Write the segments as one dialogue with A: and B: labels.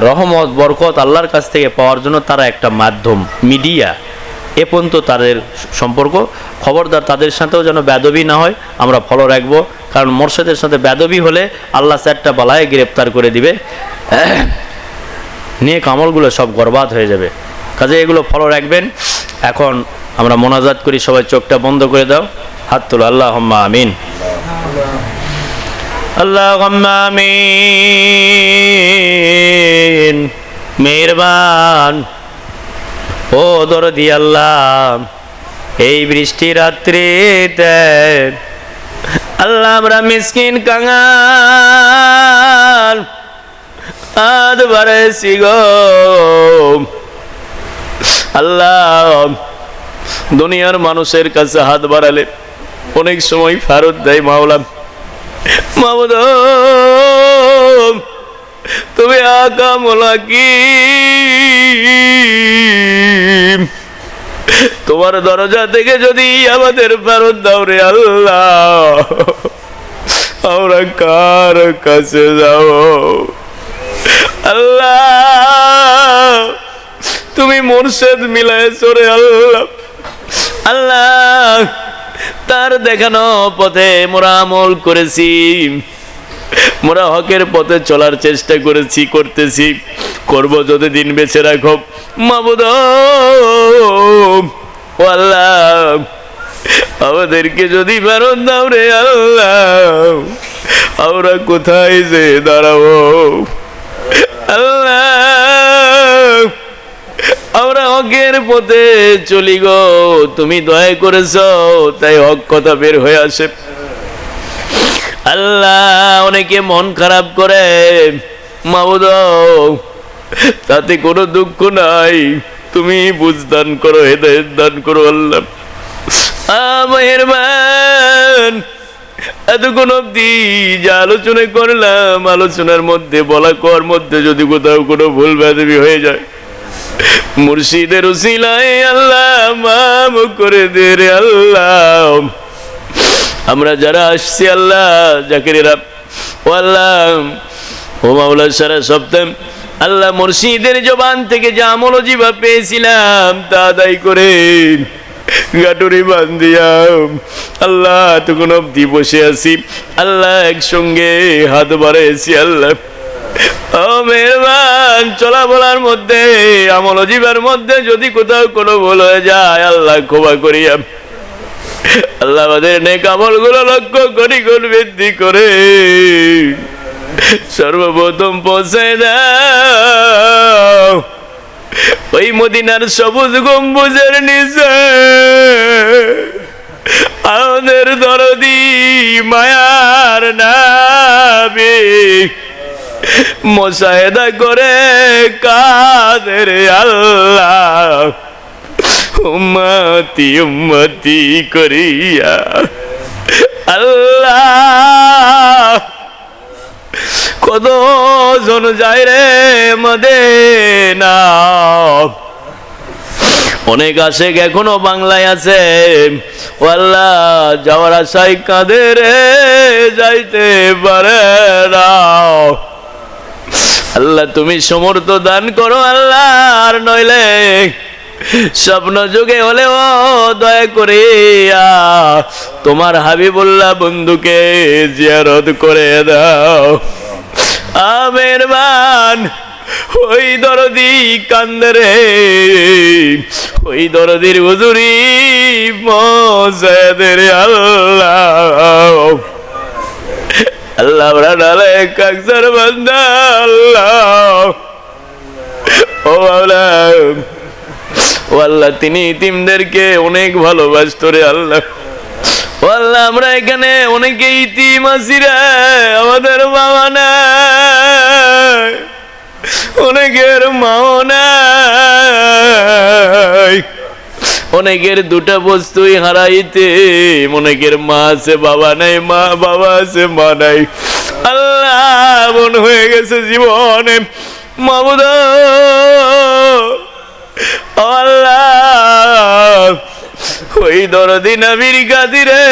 A: রহমত, বরকত আল্লাহর কাছ থেকে পাওয়ার জন্য তারা একটা মাধ্যম, মিডিয়া। এ পর্যন্ত তাদের সম্পর্ক। খবরদার তাদের সাথেও যেন বেদবি না হয়, আমরা ফলো রাখব। কারণ মোর্শেদের সাথে বেদবি হলে আল্লাহ চারটা বালায় গ্রেপ্তার করে দিবে। নিয়ে কামলগুলো সব বরবাদ হয়ে যাবে। কাজে এগুলো ফলো রাখবেন। এখন আমরা মোনাজাত করি, সবাই চোখটা বন্ধ করে দাও। হাত তোলো আল্লাহ আমিন। আল্লাহ আমিন। মেহরবান। ও দরদি আল্লাহ, এই বৃষ্টি রাত্রিতে আল্লাহ আমরা মিসকিন কাঙাল। আদ বারেছি গো। আল্লাহ, দুনিয়ার মানুষের কাছে হাত বাড়ালে অনেক সময় ফেরত দেয় মাওলা তুমি আকা মোলা কি তোমার দরজা থেকে যদি আমাদের ফেরত দাও রে আল্লাহ, আমরা কার কাছে যাব? আল্লাহ, তুমি মোরশেদ মিলাইছ রে আল্লাহ আল্লাহ তার দেখানো পথে মোরা আমল করেছি। মোরা হকের পথে চলার চেষ্টা করেছি, করতেছি। করব যদি দিন বেছে রাখো। মাবুদ আল্লাহ, আমাদেরকে যদি ফেরত দাও রে আল্লাহ, আমরা কোথায় যে দাঁড়াবো? আল্লাহ আমরা হকের পথে চলি গো, তুমি দয়া করেছ, তাই হক কথা বের হয়ে আসে। আল্লাহ অনেকে মন খারাপ করে মাবুদ তাতে কোনো দুঃখ নাই, তুমি বুঝদান করো, হেদায়ত দান করো আল্লাহ। মেহরবান, এতক্ষণ অব্দি যে আলোচনা করলাম, আলোচনার মধ্যে বলা কর মধ্যে যদি কোথাও কোনো ভুল ব্যাধবি হয়ে যায় মুর্শিদের উসিলায় আল্লাহ মাম করে দে রে আল্লাহ। আমরা যারা আসছি আল্লাহ, জাকিরেরা ও আল্লাহ, ও মাওলা সারা সপ্তাহ আল্লাহ মুর্শিদের জবান থেকে যে আমল জিবা পেয়েছিলাম, তা আদায় করে গাটুরি বান্দিয়াম আল্লাহ তখন অব্দি বসে আছি, আল্লাহ একসঙ্গে হাত বাড়াইছি, আল্লাহ ও মেহরবান চলা বলার মধ্যে, আমল জীবের মধ্যে যদি কোথাও কোনো ভুল হয়ে যায়, আল্লাহ ক্ষমা করিয়া আল্লাহ আমাদের নেক আমলগুলো লক্ষ্য করি গুণ বৃদ্ধি করে। সর্বপ্রথম পৌঁছে দাও। ওই মদিনার সবুজ গম্বুজের নিচে আমাদের দরদি, মায়ার নাবি। মোশাহেদা করে কাদের আল্লাহ? উম্মতি উম্মতি করিয়া আল্লাহ। কত জন যায় রে মদেনা? অনেক আশেক এখনও বাংলায় আছে। আল্লাহ, যাওয়ার আশায় কাঁদে রে, যাইতে পারে না। আল্লাহ, তুমি সমর্থ দান করো আল্লাহ আর নইলে। স্বপ্ন যুগে হলেও দয়া করে তোমার হাবিবুল্লাহ বন্ধুকে জিয়ারত করে দাও। আমের মান ওই দরদি কান্দরে ওই দরদির হুজুরি মজাদের আল্লাহ। আল্লাহ আল্লাহ। তিনি ইতিমদেরকে অনেক ভালোবাসত রে আল্লাহ। ও আল্লাহ, আমরা এখানে অনেকে ইতিম আছি রে, আমাদের বাবা নাই। অনেকের মাও নাই। অনেকের দুটা বস্তুই হারাইতে অনেকের মা আছে, বাবা নাই, মা, বাবা আছে, মা নাই। আল্লাহ, মন হয়ে গেছে জীবনে। মাবুদ, আল্লাহ, ওই দরদি নবীর কাদিরে,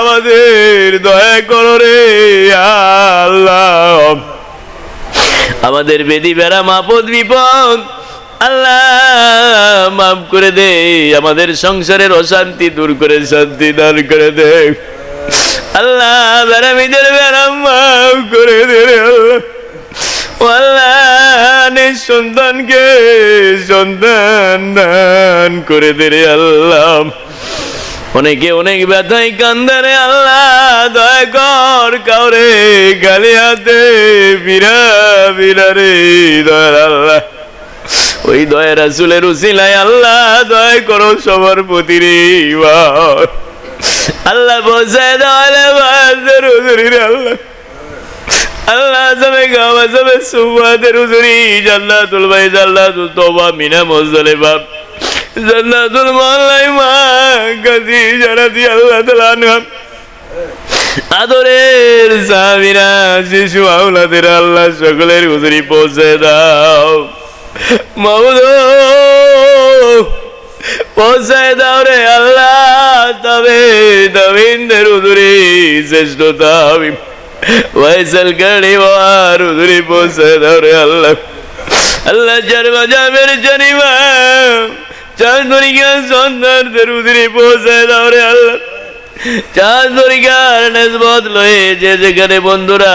A: আমাদের দয়া করো রে, আল্লাহ। আমাদের বেদি বেড়া মাপদ বিপদ আল্লাহ, মাফ করে দে, আমাদের সংসারের অশান্তি দূর করে, শান্তি দান করে দে। আল্লাহ বেড়ামিদের বেড়া মাফ করে দে আল্লাহ। সন্তানকে সন্তান দান করে দে রে আল্লাহ। অনেকে অনেক ব্যথায় কান্দারে আল্লাহ, দয়া কর কাউরে গালি হাতে বিরা বিরা রে, দয়ার আল্লাহ। ওই দয়া রাসুলের উসিলায় আল্লাহ দয়া করো সবার প্রতি রে আল্লাহ বসে দয়ালে বাজের হুজুরি রে আল্লাহ। আল্লাহ যাবে গাওয়া যাবে সুবাদের হুজুরি। জান্নাতুল ভাই জান্নাতুল তোবা মিনা মজলে বাপ। জান্নাতুল মাল্লাই মা গাজি যারা দিয়ে আল্লাহ তাআলা আনহাম আদরের সামিরা শিশু আউলাদের আল্লাহ সকলের উজুরি পৌঁছে দাও। মাহুদ পৌঁছে দাও রে আল্লাহ, তবে নবীনদের হুজুরি শ্রেষ্ঠতা আমি ওয়াইসাল গাড়ি ওয়ার হুজুরি পৌঁছে দাও রে আল্লাহ। আল্লাহ জারমা জামের জানিমা, চার দরিকা সন্তানদের উদরে পৌঁছে দাও রে আল্লাহ। চার দরিকার নেসবত লয়ে যে যেখানে বন্ধুরা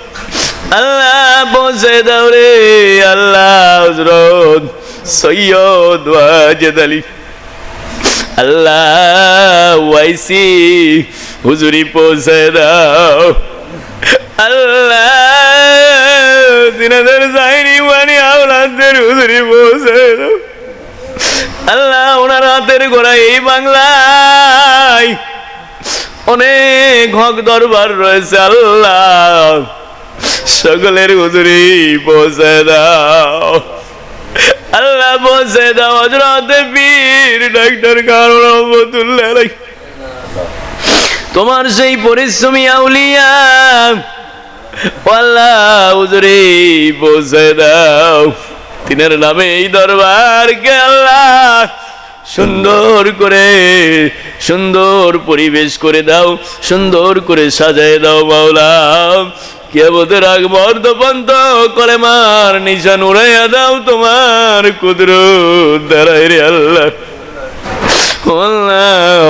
A: আল্লাহ পৌঁছে দাও রে আল্লাহ হজরত সৈয়দ ওয়াজেদ আলী। আল্লাহ ওয়াইসি, হুজুরি পৌঁছে দাও। আল্লাহ দিনাদের যায়নি মানে আওলাদের হুজুরি পৌঁছে দাও। আল্লাহ ওনার হাতের গোড়া এই বাংলায় অনেক হক দরবার রয়েছে আল্লাহ। সকলের হুজুরি পৌঁছে দাও। আল্লাহ পৌঁছে দাও হজরতে পীর, ডাক্তার কারণ আলাইহি। তোমার সেই পরিশ্রমী আউলিয়া, আল্লাহ হুজুরি দাও। তিনের নামে এই দরবারকে আল্লাহ সুন্দর করে, সুন্দর পরিবেশ করে দাও, সুন্দর করে সাজায় দাও মাওলা। কেবতের আগ বর্ধপন্ত করে মার নিশান উড়াইয়া দাও তোমার কুদরত দ্বারাই রে আল্লাহ। আল্লাহ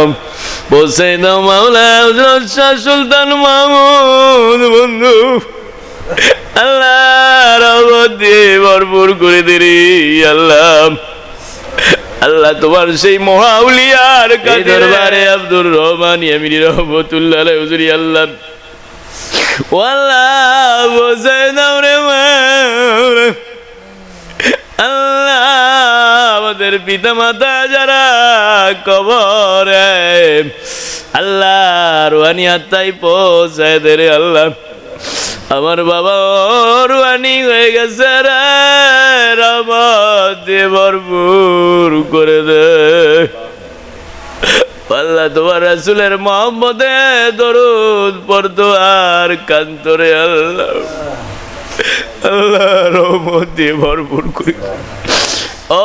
A: বসে দাও মাওলা শাহ সুলতান মাহমুদ বন্ধু আল্লাহ রহমত দিয়ে ভরপুর করে দিরি আল্লাহ। আল্লাহ তোমার সেই মহাউলিয়ার দরবারে আব্দুর রহমান ইয়ামিনী রহমতুল্লাহ হুজুরি আল্লাহ ও আল্লাহ বসে দাও রে আল্লাহ আমাদের পিতা মাতা যারা কবরে আল্লাহ রুহানি আত্মাই পৌঁছায় দে রে আল্লাহ আমার বাবা হয়ে গেছে রে রহমত দিয়ে ভরপুর করে দে আল্লাহ তোমার রাসুলের মোহাম্মদে দরুদ পড়তো আর কান্তরে আল্লাহ। আল্লাহ রহমত দিয়ে ভরপুর করি। ও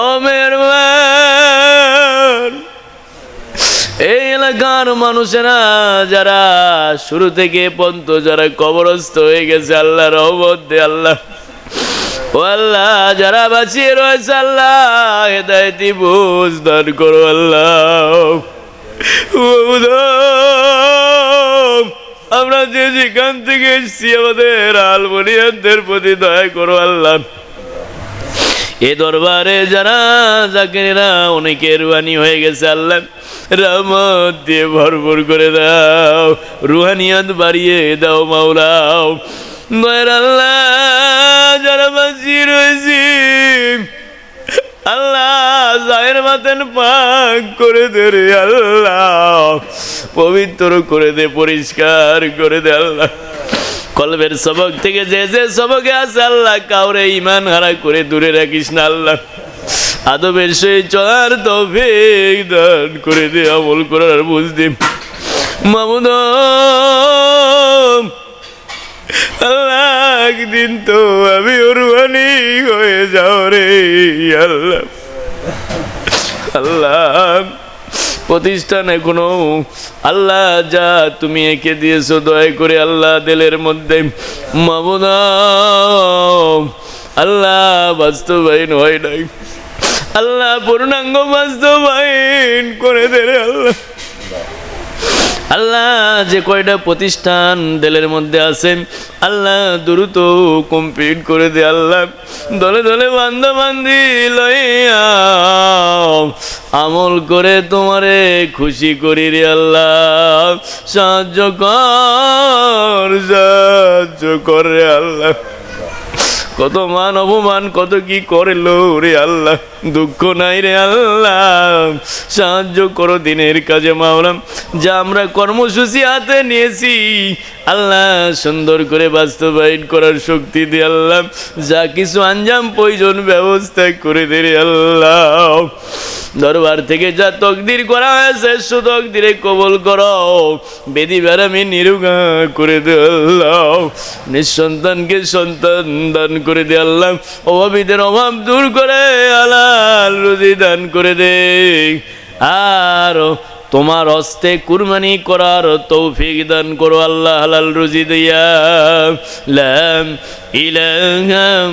A: এই এলাকার মানুষেরা যারা শুরু থেকে পন্ত যারা কবরস্থ হয়ে গেছে, আল্লাহ রহমত দে, আল্লাহ। ও আল্লাহ, যারা বাঁচিয়ে রয়েছে, আল্লাহ হেদায়তি বুঝ দান করো, আল্লাহ। আমরা যে যেখান থেকে এসেছি, আমাদের আলমনিয়ানদের প্রতি দয়া করো আল্লাহ। এ দরবারে যারা জাকিরা অনেকে রুহানি হয়ে গেছে, আল্লাহ রহমত দিয়ে ভরপুর করে দাও। রুহানিয়াত বাড়িয়ে দাও মাওলাও। দয়ের আল্লাহ, যারা বাঁচিয়ে রয়েছি জাহের মাতেন পাক করে দে রে আল্লাহ। পবিত্র করে দে, পরিষ্কার করে দে আল্লাহ। কলবের সবক থেকে যে যে সবকে আছে আল্লাহ, কাউরে ইমান হারা করে দূরে রাখিস না আল্লাহ। আদবের সেই চলার তৌফিক দান করে দে, আমল করার বুঝতে মামুদ, আল্লাহ, একদিন তো আমি উরবানি হয়ে যাও রে আল্লাহ। আল্লাহ, প্রতিষ্ঠানে এখনও আল্লাহ যা তুমি একে দিয়েছ, দয়া করে আল্লাহ দেলের মধ্যে আল্লাহ বাস্তবায়ন হয় নাই। আল্লাহ পূর্ণাঙ্গ বাস্তবায়ন করে দে আল্লাহ। আল্লাহ যে কয়টা প্রতিষ্ঠান দেলের মধ্যে আছেন আল্লাহ দ্রুত কমপ্লিট করে দে আল্লাহ। দলে দলে বান্ধা বান্ধি লইয়া আমল করে তোমারে খুশি করি রে আল্লাহ। সাহায্য কর সাহায্য কর আল্লাহ। কত মান অপমান, কত কি করল রে আল্লাহ? দুঃখ নাই রে আল্লাহ। সাহায্য করো দিনের কাজে মাওলাম যা আমরা কর্মসূচি হাতে নিয়েছি, আল্লাহ সুন্দর করে বাস্তবায়ন করার শক্তি দে আল্লাহ। যা কিছু আঞ্জাম প্রয়োজন ব্যবস্থা করে দে রে আল্লাহ। দরবার থেকে যা তকদির করা হয়েছে, সু তকদিরে কবল করো। বেদি আমি নিরুগা করে দে নিঃসন্তানকে সন্তান দান করে দে আল্লাহ। অভাবীদের অভাব দূর করে আলাল রুজি দান করে দে। আর তোমার হস্তে কুরবানি করার তৌফিক দান করো আল্লাহ, হালাল রুজি দিয়া। লাম ইলাহাম